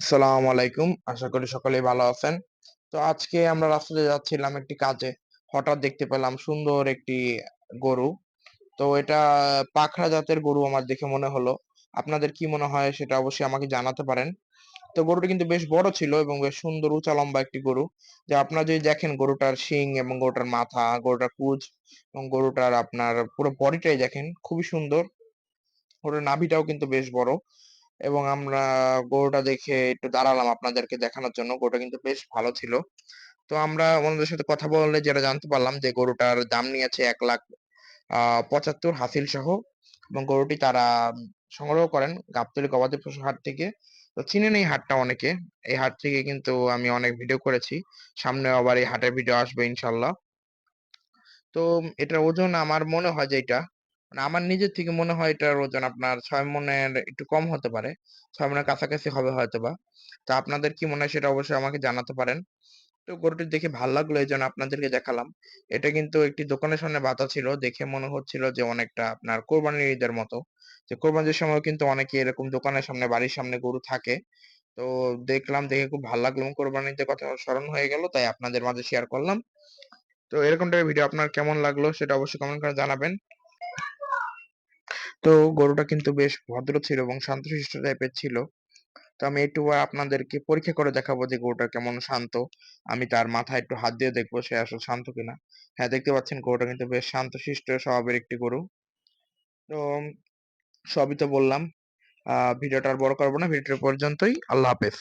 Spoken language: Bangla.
আসসালামু আলাইকুম। আশা করি সকলেই ভালো আছেন। তো আজকে আমরা রাস্তাতে যাচ্ছিলাম একটি কাজে। হঠাৎ দেখতে পেলাম সুন্দর একটি গরু। তো এটা পাখরা জাতের গরু আমার দেখে মনে হলো। আপনাদের কি মনে হয় সেটা অবশ্যই আমাকে জানাতে পারেন। তো গরুটি কিন্তু বেশ বড় ছিল এবং বেশ সুন্দর উঁচা লম্বা একটি গরু। যে আপনারা যদি দেখেন গরুটার শিং এবং গরুটার মাথা, গরুটার কুচ এবং গরুটার আপনার পুরো বডিটাই দেখেন খুবই সুন্দর। গরুর নাভিটাও কিন্তু বেশ বড়। এবং আমরা গরুটা দেখে একটু দাঁড়ালাম আপনাদেরকে দেখানোর জন্য। গরুটা কিন্তু বেশ ভালো ছিল। তো আমরা ওনাদের সাথে কথা বলে যেটা জানতে পারলাম যে গরুটার দাম নিয়েছে ১,০০,০০০ আ ৭৫ হাসিল সহ এবং গরুটি তারা সংগ্রহ করেন গাবতলী গবাদি পশুর হাট থেকে। তো চিনেন এই হাটটা অনেকে। এই হাট থেকে কিন্তু আমি অনেক ভিডিও করেছি। সামনে আবার এই হাটের ভিডিও আসবে ইনশাল্লাহ তো এটার ওজন আমার মনে হয় যে এটা মানে আমার নিজের থেকে মনে হয় এটার ওজন আপনার ৬ মনের একটু কম হতে পারে। ৬ মনের কাছাকাছি হবে হয়তোবা। তো আপনাদের কি মনে হয় সেটা অবশ্যই আমাকে জানাতে পারেন। তো গরুটি দেখে ভালো লাগল এজন্য আপনাদেরকে দেখালাম। এটা কিন্তু একটি দোকানের সামনে বাঁধা ছিল। দেখে মনে হচ্ছিল যে অনেকটা আপনার কোরবানির ঈদের মতো। যে কোরবানির সময় কিন্তু অনেকে এরকম দোকানের সামনে, বাড়ির সামনে গরু থাকে। তো দেখলাম, দেখে খুব ভালো লাগল এবং ঈদের কথা স্মরণ হয়ে গেল, তাই আপনাদের মাঝে শেয়ার করলাম। তো এরকম টাইপের ভিডিও আপনার কেমন লাগল সেটা অবশ্যই কমেন্ট করে জানাবেন। তো গরুটা কিন্তু বেশ ভদ্র ছিল এবং শান্তশিষ্ট টাইপের ছিল। তো আমি একটু আপনাদেরকে পরীক্ষা করে দেখাবো যে গরুটা কেমন শান্ত। আমি তার মাথায় একটু হাত দিয়ে দেখব সে আসলে শান্ত কিনা। হ্যাঁ, দেখতে পাচ্ছেন গরুটা কিন্তু বেশ শান্তশিষ্ট স্বভাবের একটি গরু। তো সবই তো বললাম। আ ভিডিওটা আর বড় করব না। ভিডিওটা পর্যন্তই। আল্লাহ হাফেজ।